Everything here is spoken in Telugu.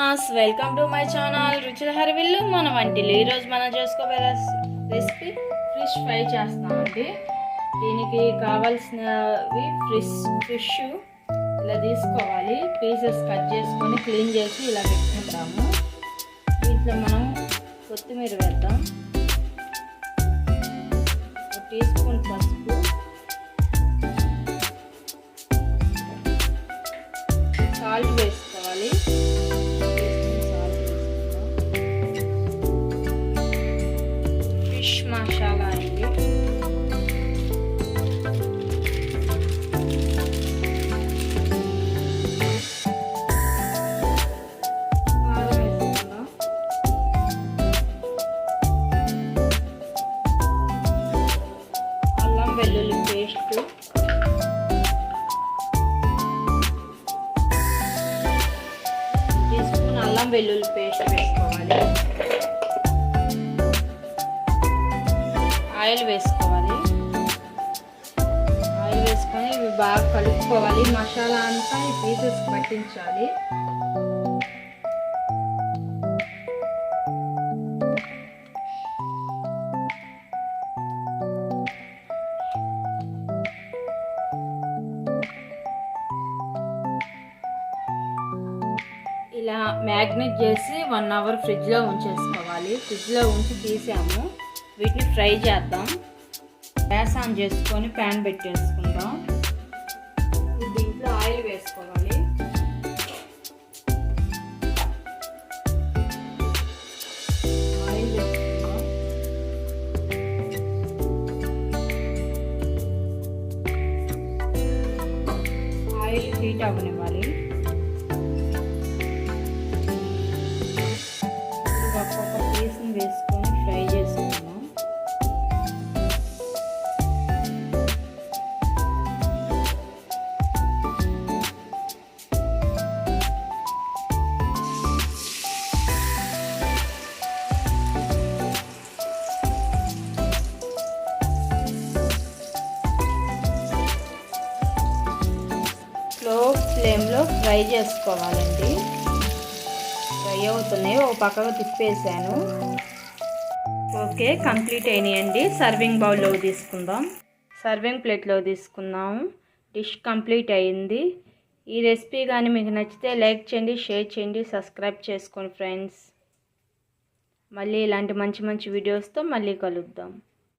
వెల్కమ్ టు మై ఛానల్ రుచుల హరివిల్లు మన వంటిల్లు ఈరోజు మనం చేసుకోబోయే రెసిపీ ఫిష్ ఫ్రై చేస్తామండి దీనికి కావాల్సినవి ఫిష్ ఫిష్ ఇలా తీసుకోవాలి పీసెస్ కట్ చేసుకొని క్లీన్ చేసి ఇలా పెట్టుకుంటాము దీంట్లో మనం కొత్తిమీర వేద్దాం ఒక టీ స్పూన్ పసుపు సాల్ట్ అల్లం వెల్లుల్లి పేస్ట్ వేసుకోవాలి. ఆయిల్ వేసుకోవాలి. ఆయిల్ వేసుకొని ఇవి బాగా కలుపుకోవాలి. మసాలా అంతా ఈ పీసెస్ పట్టించాలి. ఇలా మ్యాగ్నెట్ చేసి వన్ అవర్ ఫ్రిడ్జ్లో ఉంచేసుకోవాలి. ఫ్రిడ్జ్లో ఉంచి తీసాము. వీటిని ఫ్రై చేద్దాం. గ్యాస్ ఆన్ చేసుకొని ప్యాన్ పెట్టేసుకుందాం. దీంట్లో ఆయిల్ వేసుకోవాలి. ఆయిల్ వేసుకుందాం. ఆయిల్ హీట్ అవ్వనివ్వాలి. ఫ్లేమ్లో ఫ్రై చేసుకోవాలండి. ఫ్రై అవుతున్నాయి. ఓ పక్కకు తిప్పేసాను. ఓకే కంప్లీట్ అయినాయండి. సర్వింగ్ బౌల్లో తీసుకుందాం. సర్వింగ్ ప్లేట్లో తీసుకుందాం. డిష్ కంప్లీట్ అయింది. ఈ రెసిపీ కానీ మీకు నచ్చితే లైక్ చేయండి షేర్ చేయండి సబ్స్క్రైబ్ చేసుకోండి ఫ్రెండ్స్. మళ్ళీ ఇలాంటి మంచి మంచి వీడియోస్తో మళ్ళీ కలుద్దాం.